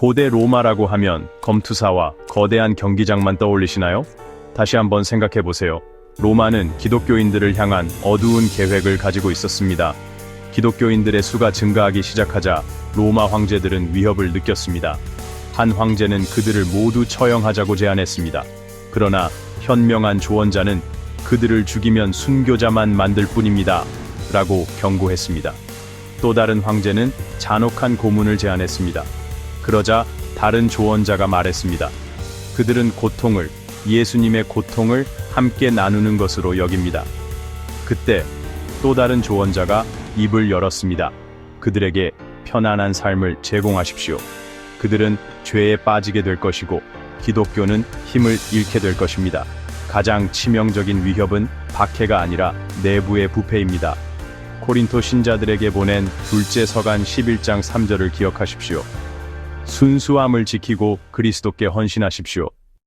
고대 로마라고 하면 검투사와 거대한 경기장만 떠올리시나요? 다시 한번 생각해 보세요. 로마는 기독교인들을 향한 어두운 계획을 가지고 있었습니다. 기독교인들의 수가 증가하기 시작하자 로마 황제들은 위협을 느꼈습니다. 한 황제는 그들을 모두 처형하자고 제안했습니다. 그러나 현명한 조언자는 그들을 죽이면 순교자만 만들 뿐입니다. 라고 경고했습니다. 또 다른 황제는 잔혹한 고문을 제안했습니다. 그러자 다른 조언자가 말했습니다. 그들은 고통을, 예수님의 고통을 함께 나누는 것으로 여깁니다. 그때 또 다른 조언자가 입을 열었습니다. 그들에게 편안한 삶을 제공하십시오. 그들은 죄에 빠지게 될 것이고 기독교는 힘을 잃게 될 것입니다. 가장 치명적인 위협은 박해가 아니라 내부의 부패입니다. 코린토 신자들에게 보낸 둘째 서간 11장 3절을 기억하십시오. 순수함을 지키고 그리스도께 헌신하십시오.